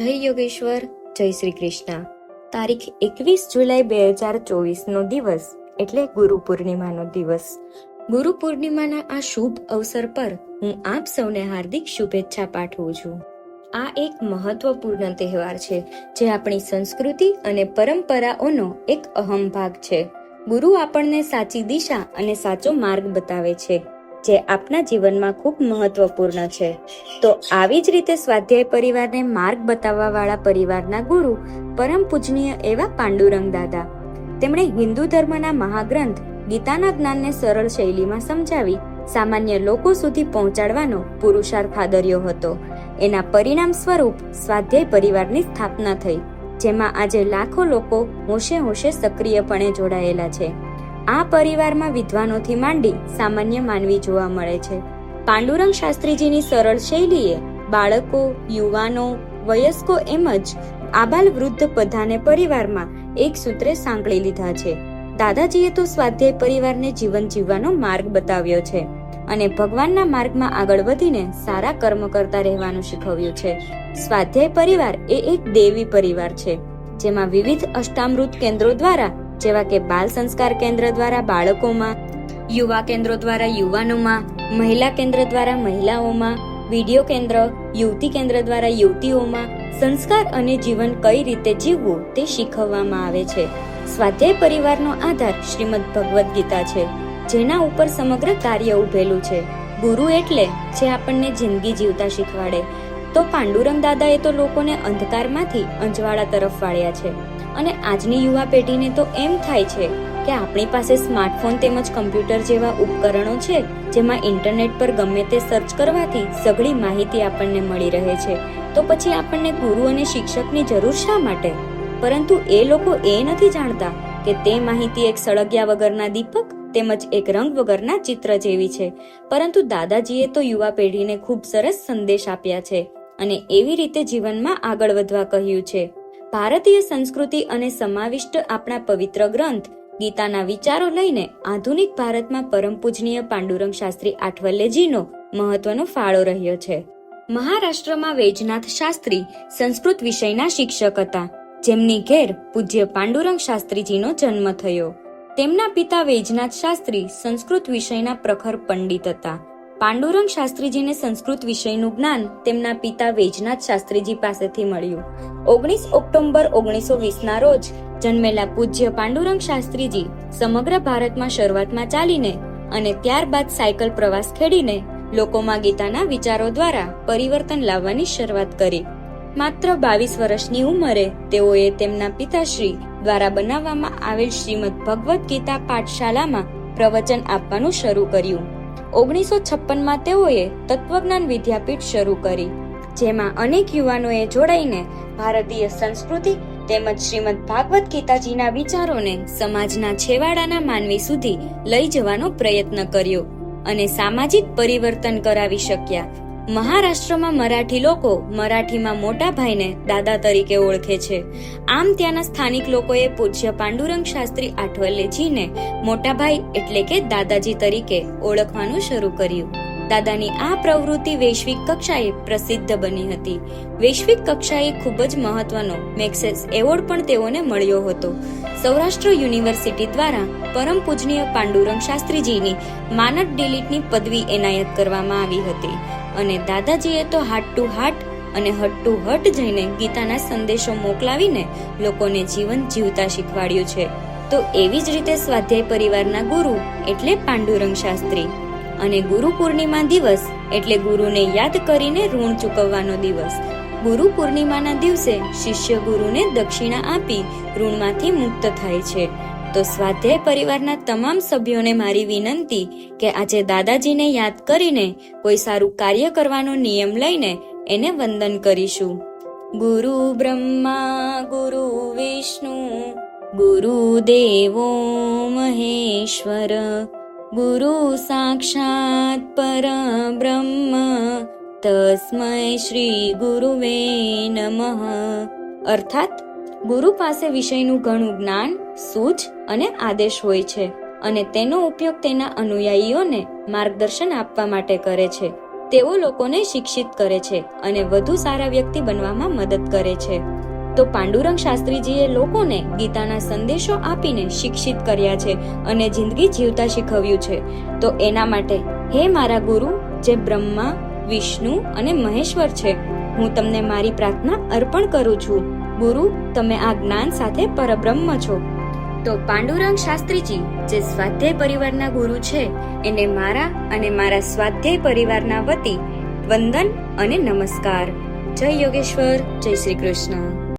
જય યોગેશ્વર, જય શ્રી કૃષ્ણ. તારીખ એકવીસ જુલાઈ બે હજાર ચોવીસનો દિવસ, એટલે ગુરુ પૂર્ણિમાનો દિવસ. ગુરુ પૂર્ણિમાના આ શુભ અવસર પર હું આપ સૌને હાર્દિક શુભેચ્છા પાઠવું છું. આ એક મહત્વપૂર્ણ તહેવાર છે, જે આપણી સંસ્કૃતિ અને પરંપરાઓનો એક અહમ ભાગ છે. ગુરુ આપણને સાચી દિશા અને સાચો માર્ગ બતાવે છે. જે આપના જીવનમાં ખૂબ મહત્વપૂર્ણ છે. તો આવી જ રીતે સ્વાધ્યાય પરિવારને માર્ગ બતાવવા વાળા પરિવારના ગુરુ, પરમ પૂજનીય એવા પાંડુરંગ દાદા. તેમણે હિન્દુ ધર્મના મહાગ્રંથ ગીતાના જ્ઞાનને સરળ શૈલીમાં સમજાવી સામાન્ય લોકો સુધી પહોંચાડવાનો પુરુષાર્થ આદર્યો હતો. એના પરિણામ સ્વરૂપ સ્વાધ્યાય પરિવારની સ્થાપના થઈ, જેમાં આજે લાખો લોકો હોશે હોશે સક્રિયપણે જોડાયેલા છે. આ પરિવારમાં વિદ્વાનોથી માંડી સામાન્ય માનવી જોવા મળે છે. પાંડુરંગ શાસ્ત્રીજીની સરળ શૈલીએ બાળકો, યુવાનો, વયસ્કો એમ જ આબાલ વૃદ્ધ બધાને પરિવારમાં એક સૂત્રે સાંકળી લીધા છે. દાદાજીએ તો સ્વાધ્યાય પરિવારને જીવન જીવવાનો માર્ગ બતાવ્યો છે અને ભગવાનના માર્ગમાં આગળ વધીને સારા કર્મ કરતા રહેવાનું શીખવ્યું છે. સ્વાધ્યાય પરિવાર એ એક દેવી પરિવાર છે, જેમાં વિવિધ અષ્ટામૃત કેન્દ્રો દ્વારા જેવા કે બાલ સંસ્કાર કેન્દ્ર દ્વારા બાળકોમાં, યુવા કેન્દ્રો દ્વારા યુવાનોમાં, મહિલા કેન્દ્ર દ્વારા મહિલાઓમાં, વિડિયો કેન્દ્ર, યુવતી કેન્દ્ર દ્વારા યુવતીઓમાં સંસ્કાર અને જીવન કઈ રીતે જીવવું તે શીખવવામાં આવે છે. સ્વાધ્યાય પરિવારનો આધાર શ્રીમદ ભગવદ્ ગીતા છે, જેના ઉપર સમગ્ર કાર્ય ઉભેલું છે. ગુરુ એટલે જે આપણને જિંદગી જીવતા શીખવાડે. તો પાંડુરંગ દાદાએ તો લોકોને અંધકારમાંથી અંજવાળા તરફ વાળ્યા છે. અને આજની યુવા પેઢીને તો એમ થાય છે કે આપણી પાસે સ્માર્ટફોન તેમજ કમ્પ્યુટર જેવા ઉપકરણો છે, જેમાં ઇન્ટરનેટ પર ગમે તે સર્ચ કરવાથી સઘળી માહિતી આપણને મળી રહે છે. તો પછી આપણને ગુરુ અને શિક્ષકની જરૂર શા માટે? પરંતુ એ લોકો એ નથી જાણતા કે તે માહિતી એક સળગ્યા વગરના દીપક તેમજ એક રંગ વગરના ચિત્ર જેવી છે. પરંતુ દાદાજીએ તો યુવા પેઢીને ખૂબ સરસ સંદેશ આપ્યા છે અને એવી રીતે જીવનમાં આગળ વધવા કહ્યું છે. ભારતીય સંસ્કૃતિ અને સમાવિષ્ટ આપણા પવિત્ર ગ્રંથ, ગીતાના વિચારો લઈને આધુનિક ભારતમાં પરમ પૂજનીય પાંડુરંગ શાસ્ત્રી આઠવલ્લેજીનો મહત્વનો ફાળો રહ્યો છે. મહારાષ્ટ્રમાં વૈજનાથ શાસ્ત્રી સંસ્કૃત વિષયના શિક્ષક હતા, જેમની ઘેર પૂજ્ય પાંડુરંગ શાસ્ત્રીજીનો જન્મ થયો. તેમના પિતા વૈજનાથ શાસ્ત્રી સંસ્કૃત વિષયના પ્રખર પંડિત હતા. પાંડુરંગ શાસ્ત્રીજીને સંસ્કૃત વિષયનું જ્ઞાન તેમના પિતા વૈજનાથ શાસ્ત્રીજી પાસેથી મળ્યું. ઓગણીસ ઓક્ટોબર ઓગણીસો વીસના રોજ જન્મેલા પૂજ્ય પાંડુરંગ શાસ્ત્રીજી સમગ્ર ભારતમાં શરૂઆતમાં ચાલીને અને ત્યારબાદ સાયકલ પ્રવાસ ખેડીને લોકોમાં ગીતાના વિચારો દ્વારા પરિવર્તન લાવવાની શરૂઆત કરી. માત્ર બાવીસ વર્ષની ઉંમરે તેઓએ તેમના પિતાશ્રી દ્વારા બનાવવામાં આવેલ શ્રીમદ ભગવદ્ ગીતા પાઠશાલામાં પ્રવચન આપવાનું શરૂ કર્યું. ઓગણીસો છપ્પનમાં તેઓએ તત્વજ્ઞાન વિદ્યાપીઠ શરૂ કરી, જેમાં અનેક યુવાનોએ જોડાઈને ભારતીય સંસ્કૃતિ તેમજ શ્રીમદ ભાગવત ગીતાજીના વિચારોને સમાજના છેવાડાના માનવી સુધી લઈ જવાનો પ્રયત્ન કર્યો અને સામાજિક પરિવર્તન કરાવી શક્યા. મહારાષ્ટ્રમાં મરાઠી લોકો મરાઠીમાં મોટા ભાઈને દાદા તરીકે ઓળખે છે. આમ ત્યાંના સ્થાનિક લોકોએ પૂજ્ય પાંડુરંગ શાસ્ત્રી આઠવલેજીને મોટા ભાઈ એટલે કે દાદાજી તરીકે ઓળખવાનું શરૂ કર્યું. દાદાની આ પ્રવૃત્તિ વૈશ્વિક કક્ષાએ પ્રસિદ્ધ બની હતી. વૈશ્વિક કક્ષાએ ખૂબ જ મહત્વનો મેક્સેસ એવોર્ડ પણ તેઓને મળ્યો હતો. સૌરાષ્ટ્ર યુનિવર્સિટી દ્વારા પરમ પૂજનીય પાંડુરંગ શાસ્ત્રીજીની માનદ ડિલીટની પદવી એનાયત કરવામાં આવી હતી અને દાદાજીએ તો હાર્ટ ટુ હાર્ટ અને હટ ટુ હટ જઈને ગીતાના સંદેશો મોકલાવીને લોકોને જીવન જીવતા શીખવાડ્યું છે. તો એવી જ રીતે સ્વાધ્યાય પરિવારના ગુરુ એટલે પાંડુરંગ શાસ્ત્રી. અને ગુરુ પૂર્ણિમા દિવસ એટલે ગુરુને યાદ કરીને ઋણ ચૂકવવાનો દિવસ. ગુરુ પૂર્ણિમાના દિવસે શિષ્ય ગુરુને દક્ષિણા આપી ઋણમાંથી મુક્ત થાય છે. તો સ્વાધ્યાય પરિવારના તમામ સભ્યોને મારી વિનંતી કે આજે દાદાજીને યાદ કરીને કોઈ સારું કાર્ય કરવાનો નિયમ લઈને એને વંદન કરીશું. ગુરુ બ્રહ્મા, ગુરુ વિષ્ણુ, ગુરુ દેવો મહેશ્વર. ગુરુ સાક્ષાત પરબ્રહ્મ તસ્મય શ્રી ગુરુવે નમઃ અર્થાત ગુરુ પાસે વિષયનું ઘણું જ્ઞાન સૂઝ અને આદેશ હોય છે અને તેનો ઉપયોગ તેના અનુયાયીઓને માર્ગદર્શન આપવા માટે કરે છે. તેઓ લોકોને શિક્ષિત કરે છે અને વધુ સારા વ્યક્તિ બનવામાં મદદ કરે છે. તો પાંડુરંગ શાસ્ત્રીજીએ લોકોને ગીતાના સંદેશો આપીને શિક્ષિત કર્યા છે અને જિંદગી જીવતા શીખવ્યું છે. તો એના માટે હે મારા ગુરુ, જે બ્રહ્મા, વિષ્ણુ અને મહેશ્વર છે, હું તમને મારી પ્રાર્થના અર્પણ કરું છું. ગુરુ, તમે આ જ્ઞાન સાથે પરબ્રહ્મ છો. તો પાંડુરંગ શાસ્ત્રીજી, જે સ્વાધ્યાય પરિવારના ગુરુ છે, એને મારા અને મારા સ્વાધ્યાય પરિવારના વતી વંદન અને નમસ્કાર. જય યોગેશ્વર, જય શ્રી કૃષ્ણ.